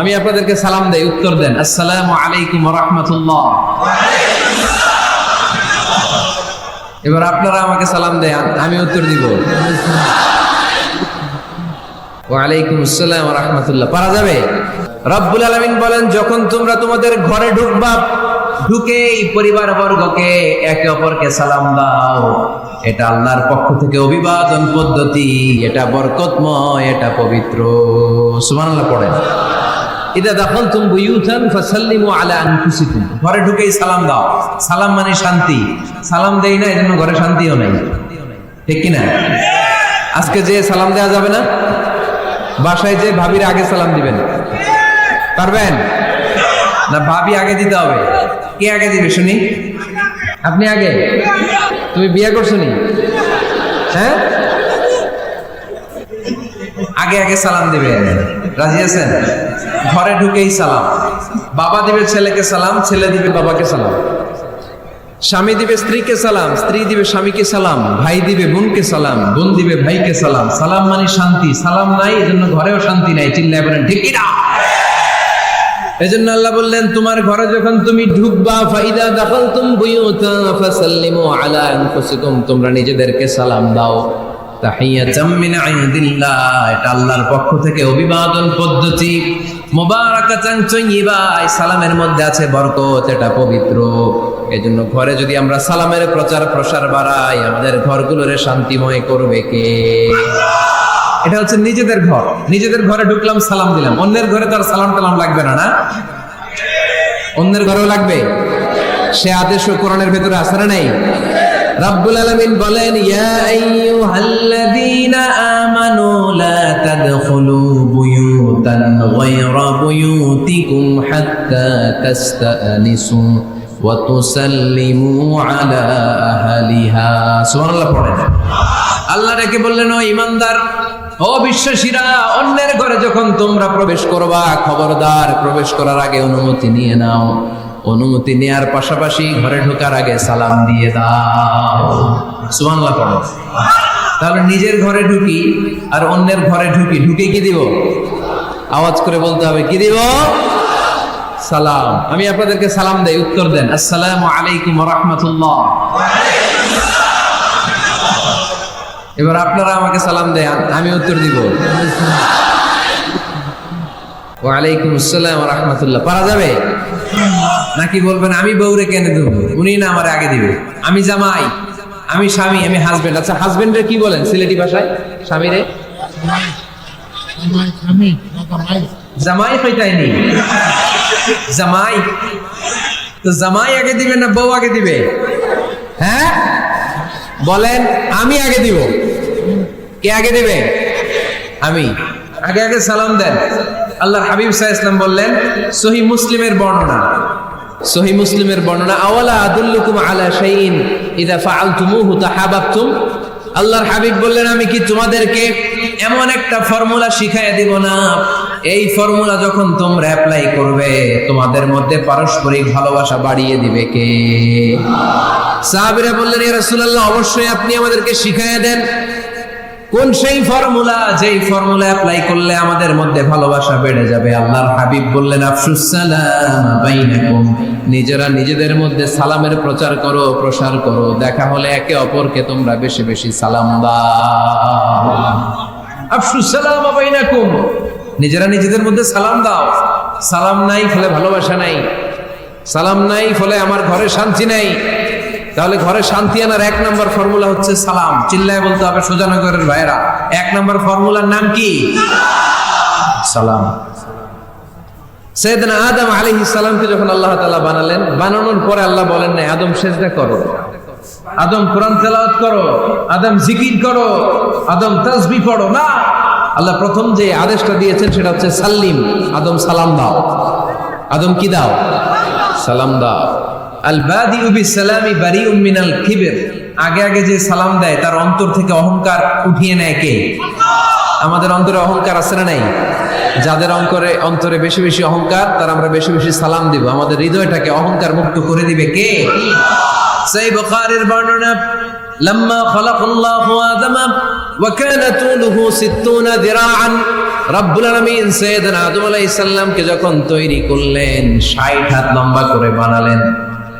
আমি আপনাদেরকে সালাম দেই, উত্তর দেন। আসসালামু আলাইকুম রহমতুল্লাহ। এবার আপনারা আমাকে সালাম দেন, আমি উত্তর দিব। ওয়ালাইকুম আসসালাম রহমতুল্লাহ। পারা যাবে? রব্বুল আলমিন বলেন, যখন তোমরা তোমাদের ঘরে ঢুকবা, ঢুকেই পরিবার বর্গকে একে অপরকে সালাম দাও। এটা আল্লাহর পক্ষ থেকে অভিবাদন পদ্ধতি, এটা বরকতময়, এটা পবিত্র। সুবহানাল্লাহ পড়েন। ইদা দাখালতুম বুয়ুতান ফাসাল্লিমু আলা ঘরে ঢুকেই সালাম দাও। সালাম মানে শান্তি। সালাম দেই না, এজন্য ঘরে শান্তিও নাই। ঠিক কি না আজকে যে সালাম দেওয়া যাবে না, বাসায় যে ভাবির আগে সালাম দিবেন। পারবেন? না, ভাবি আগে দিতে হবে। কে আগে দিবে, শুনি? আপনি আগে? তুমি বিয়ে করছ নি? হ্যাঁ? আগে আগে সালাম দিবেন। রাজি আছেন? ঘরে ঢুকেই সালাম। বাবা দিবে ছেলেকে সালাম, ছেলে দিবে বাবাকে সালাম। স্বামী দিবে স্ত্রীকে সালাম, স্ত্রী দিবে স্বামীকে সালাম, ভাই দিবে বোনকে সালাম, বোন দিবে ভাইকে সালাম। সালাম মানে শান্তি। সালাম নাই, এজন্য ঘরেও শান্তি নাই। চিল্লায় বলেন, ঠিক না? এজন্য আল্লাহ বললেন, তোমার ঘরে যখন তুমি ঢুকবা, ফাইদা দাখালতুম বুয়ুতা, ফাসাল্লিমু আলা আনফুসিকুম, তোমরা নিজেদেরকে সালাম দাও। আল্লাহর পক্ষ থেকে অভিবাদন পদ্ধতি। মুবারাকাতান তাইয়্যিবা এই সালামের মধ্যে আছে বরকত, এটা পবিত্র। এজন্য ঘরে যদি আমরা সালামের প্রচার প্রসার বাড়াই, আমাদের ঘরগুলোরে শান্তিময় করবে কে? এটা হচ্ছে নিজেদের ঘর। নিজেদের ঘরে ঢুকলাম, সালাম দিলাম। অন্যের ঘরে তো আর সালাম টালাম লাগবে না না? অন্যের ঘরেও লাগবে? সে আদেশ ও কোরআনের ভেতরে আছে না নেই? রাব্বুল আলামিন বলেন, ইয়া আইয়ুহাল্লাযীনা আমানু লা তাদখুলু বুয়ুতান গায়রা বুয়ুতিকুম হাত্তা তাস্তানিসু ওয়া তুসাল্লিমু আলা আহলিহা। সুবহানাল্লাহ পড়েন আল্লাহ রেখে বললেন, ও ইমানদার ও বিশ্বাসীরা, অন্যের ঘরে যখন তোমরা প্রবেশ করবা, খবরদার প্রবেশ করার আগে অনুমতি নিয়ে নাও। অনুমতি নেয়ার পাশাপাশি ঘরে ঢোকার আগে সালাম দিয়ে দাও। সুবহানাল্লাহ পড়ো। তাহলে নিজের ঘরে ঢুকি আর অন্যের ঘরে ঢুকি। ঢুকে কি দিব? আওয়াজ করে বলতে হবে, কি দিব? সালাম। আমি আপনাদেরকে সালাম দেই, উত্তর দেন। আসসালামু আলাইকুম রহমতুল্লাহ। এবার আপনারা আমাকে সালাম দেন, আমি উত্তর দিব। ওয়ালাইকুম আসসালাম রহমতুল্লাহ। পারা যাবে? নাকি বলবেন, আমি বউরে কেন দেবো? উনি না আমার আগে দিবে। আমি জামাই, আমি স্বামী, আমি হাজবেন্ড আচ্ছা হাজবেন্ডে কি বলেন সিলেটি ভাষায়? স্বামীরে. জামাই হইতাইনি জামাই? তো জামাই আগে দিবে না বউ আগে দিবে? হ্যাঁ? বলেন, আমি আগে দিব। কে আগে দিবে? আমি। আগে আগে সালাম দেন। আল্লাহর হাবিব সাহা বললেন সহি মুসলিমের বর্ণনা। সহি মুসলিমের বর্ণনা, আওয়ালা আদুল্লুকুম আলা শাইইন ইদা ফাআলতুমুহু তাহাবাবতুম? আল্লাহর হাবিব বললেন, আমি কি তোমাদেরকে এমন একটা ফর্মুলা শিখাই দিব না? এই ফর্মুলা যখন তোমরা অ্যাপ্লাই করবে, তোমাদের মধ্যে পারস্পরিক ভালোবাসা বাড়িয়ে দিবে কে? সাহাবীরা বললেন, ইয়া রাসূলুল্লাহ, অবশ্যই আপনি আমাদেরকে শিখাইয়া দেন। কোন সেই ফর্মুলা যেই ফর্মুলা অ্যাপ্লাই করলে আমাদের মধ্যে ভালোবাসা বেড়ে যাবে। আল্লাহর হাবিব বললেন, আফসুস সালাম নিজেরা নিজেদের মধ্যে সালামের প্রচার করো, প্রসার করো। দেখা হলে একে অপরকে তোমরা বেশি বেশি সালাম দাও। আফসুস সালাম বাইনাকুম। নিজেরা নিজেদের মধ্যে সালাম দাও। সালাম নাই ফলে ভালোবাসা নাই। সালাম নাই ফলে আমার ঘরে শান্তি নাই। তাহলে ঘরে শান্তি আনার এক নম্বর ফর্মুলা হচ্ছে সালাম। চিল্লায় বলতে হবে সোজানগরের ভাইরা এক নম্বর ফর্মুলার নাম কি? সালাম। সৈয়দনা আদম আলাইহিস সালামকে যখন আল্লাহ তাআলা বানালেন, বানানোর পরে আল্লাহ বলেন না আদম সেজদা করো। আদম কোরআন তেলাওয়াত করো। আদম জিকির করো। আদম তাসবিহ পড়ো। না। আল্লাহ প্রথম যে আদেশটা দিয়েছেন সেটা হচ্ছে সাল্লিম। আদম সালাম দাও। আদম কি দাও? সালাম দাও। আল বাদিউ বিসালামি বারিউম মিনাল কিবির আগে আগে যে সালাম দেয় তার অন্তর থেকে অহংকার উঠিয়ে নেয় কে আমাদের অন্তরে অহংকার আছে না নাই যাদের অঙ্করে অন্তরে বেশি বেশি অহংকার তার আমরা বেশি বেশি সালাম দিব আমাদের হৃদয়টাকে অহংকার মুক্ত করে দিবে কে সেই বুখারীর বর্ণনা لما خلق الله آدم وكان طوله ستون ذراعا রব্বুল আলামিন সৈয়দনা আদম আলাইহিস সালামকে যখন তৈরি করলেন 60 হাত লম্বা করে বানালেন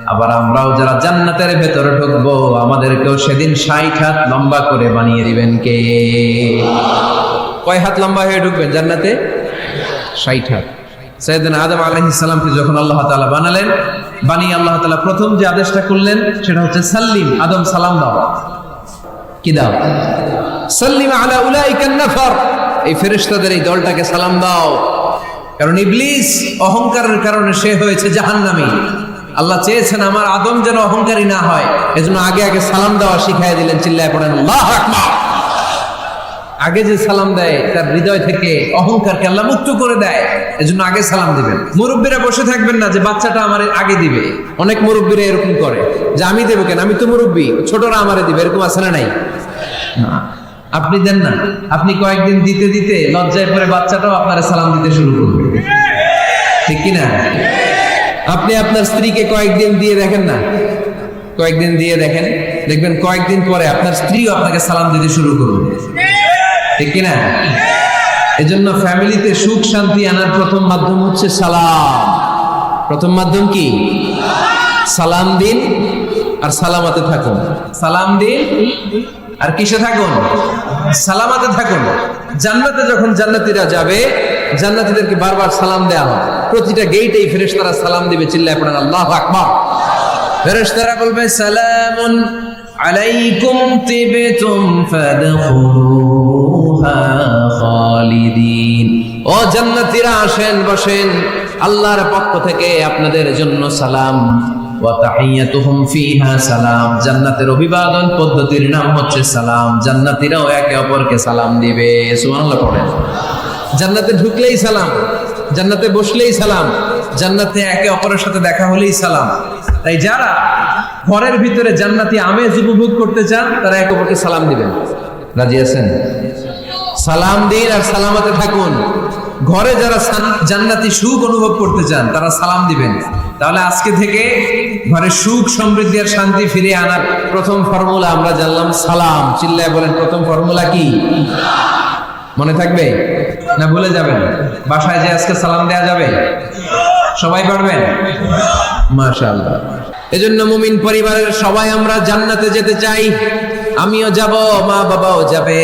আবার আমরাও যারা জান্নাতের ভেতরে ঢুকবো, আমাদেরকেও সেদিন 60 হাত লম্বা করে বানিয়ে দিবেন কে? কয় হাত লম্বা হয়ে ঢুকবেন জান্নাতে? 60 হাত। সৈয়দনা আদম আলাইহিস সালামকে যখন আল্লাহ তাআলা বানালেন, বানিয়ে আল্লাহ তাআলা প্রথম যে আদেশটা করলেন, সেটা হচ্ছে সাল্লিম। আদম, সালাম দাও। কি দাও? সাল্লিম আলা উলাইকান নাফার। এই ফেরেশতাদের এই দলটাকে সালাম দাও। কারণ ইবলিস অহংকারের কারণে সে হয়েছে জাহান্নামী। আল্লাহ চেয়েছেন আমার আদম যেন অহংকারী না হয়। এজন্য আগে আগে সালাম দেওয়া শিখাই দিলেন, চিল্লায় পড়েন আগে যে সালাম দেয়, তার হৃদয় থেকে অহংকারকে আল্লাহ মুক্ত করে দেয়, এজন্য আগে সালাম দিবেন। মুরব্বীরা বসে থাকবেন না যে বাচ্চাটা আমার আগে দিবে। অনেক মুরব্বীরা এরকম করে, যে আমি দেবো কেন? আমি তো মুরব্বী, ছোটরা আমারে দিবে, এরকম আছে না নাই? আপনি দেন না। আপনি কয়েকদিন দিতে দিতে লজ্জায় পরে বাচ্চাটাও আপনার সালাম দিতে শুরু করবে। ঠিক কি না আপনি আপনার স্ত্রীকে কয়েকদিন দিয়ে দেখেন না? কয়েকদিন দিয়ে দেখেন? দেখবেন কয়েকদিন পরে আপনার স্ত্রীও আপনাকে সালাম দিতে শুরু করবে। ঠিক কি না এজন্য ফ্যামিলিতে সুখ শান্তি আনার প্রথম মাধ্যম হচ্ছে সালাম। প্রথম মাধ্যম কি? সালাম দিন আর সালামাতে থাকুন। সালাম দিন আর কিসে থাকুন? সালামাতে থাকুন। জান্নাতে যখন জান্নাতীরা যাবে, জান্নাতীদেরকে বারবার সালাম দেয়া হবে। প্রতিটা গেটেই ফেরেশতারা সালাম দিবে, চিল্লায় পড়েন, আল্লাহু আকবার। ফেরেশতারা বলবে, সালামুন আলাইকুম তিবতুম ফাদখুলুহা খালিদিন। ও জান্নাতীরা, আসেন, বসেন। আল্লাহর পক্ষ থেকে আপনাদের জন্য সালাম। সালাম। জান্নাতের অভিবাদন পদ্ধতির নাম হচ্ছে সালাম। জান্নাতীরাও একে অপরকে সালাম দিবে। জান্নাতে ঢুকলেই সালাম। জান্নাতে বসলেই সালাম, জান্নাতে একে অপরের সাথে দেখা হলেই সালাম। তাই যারা ঘরের ভিতরে জান্নাতি আমেজ উপভোগ করতে চান, তারা একে অপরকে সালাম দিবেন। রাজি আছেন? সালাম দিন আর সালামাতে থাকুন। ঘরে যারা জান্নাতি সুখ অনুভব করতে চান, তারা সালাম দিবেন। তাহলে আজকে থেকে ঘরে সুখ, সমৃদ্ধি আর শান্তি ফিরে আনার প্রথম ফর্মুলা আমরা জানলাম সালাম। চিল্লায় বলেন, প্রথম ফর্মুলা কি? মনে থাকবে? না ভুলে যাবেন? বাসায় যে আজকে সালাম দেয়া যাবে? সবাই পারবেন? মাশাআল্লাহ। এজন্য মুমিন পরিবারের সবাই আমরা জান্নাতে যেতে চাই। আমিও যাব, মা বাবাও যাবে,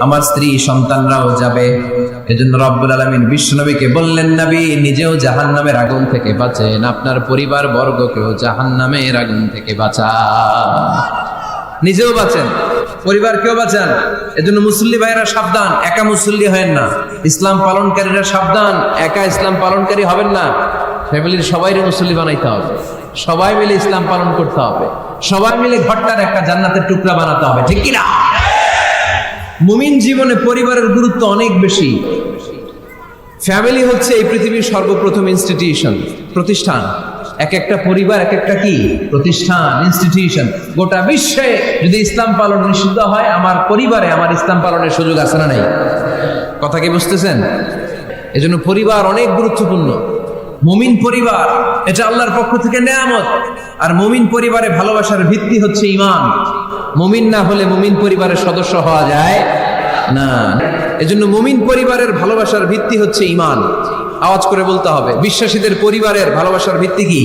আমার স্ত্রী, সন্তানরাও যাবে। এজন্য রব্বুল আলামিন বিশ্বনবীকে বললেন, নবী, নিজেও জাহান্নামের আগুন থেকে বাঁচেন। আপনার পরিবার বর্গকেও জাহান্নামের আগুন থেকে বাঁচান নিজেও বাঁচেন। পরিবারকেও বাঁচান। এজন্য মুসল্লি ভাইরা সাবধান, একা মুসল্লি হয় না। ইসলাম পালনকারীরা সাবধান, একা ইসলাম পালনকারী হবেন না। ফ্যামিলির সবাইরে মুসল্লি বানাইতে হবে। সবাই মিলে ইসলাম পালন করতে হবে। সবাই মিলে ঘরটার একটা জান্নাতের টুকরা বানাতে হবে, ঠিক কিনা? মুমিন জীবনে পরিবারের গুরুত্ব অনেক বেশি। ফ্যামিলি হচ্ছে এই পৃথিবীর সর্বপ্রথম ইনস্টিটিউশন প্রতিষ্ঠান। এক একটা পরিবার, এক একটা কি? প্রতিষ্ঠান ইনস্টিটিউশন গোটা বিশ্বে যদি ইসলাম পালন নিষিদ্ধ হয়, আমার পরিবারে আমার ইসলাম পালনের সুযোগ আছে না নাই? কথা কি বুঝতেছেন? এজন্য পরিবার অনেক গুরুত্বপূর্ণ। মুমিন পরিবার, এটা আল্লাহর পক্ষ থেকে নেয়ামত। আর মুমিন পরিবারে ভালোবাসার ভিত্তি হচ্ছে ইমান। মুমিন না হলে মুমিন পরিবারের সদস্য হওয়া যায় না। এজন্য মুমিন পরিবারের ভালোবাসার ভিত্তি হচ্ছে ইমান। আওয়াজ করে বলতে হবে। বিশ্বাসীদের পরিবারের ভালোবাসার ভিত্তি কি?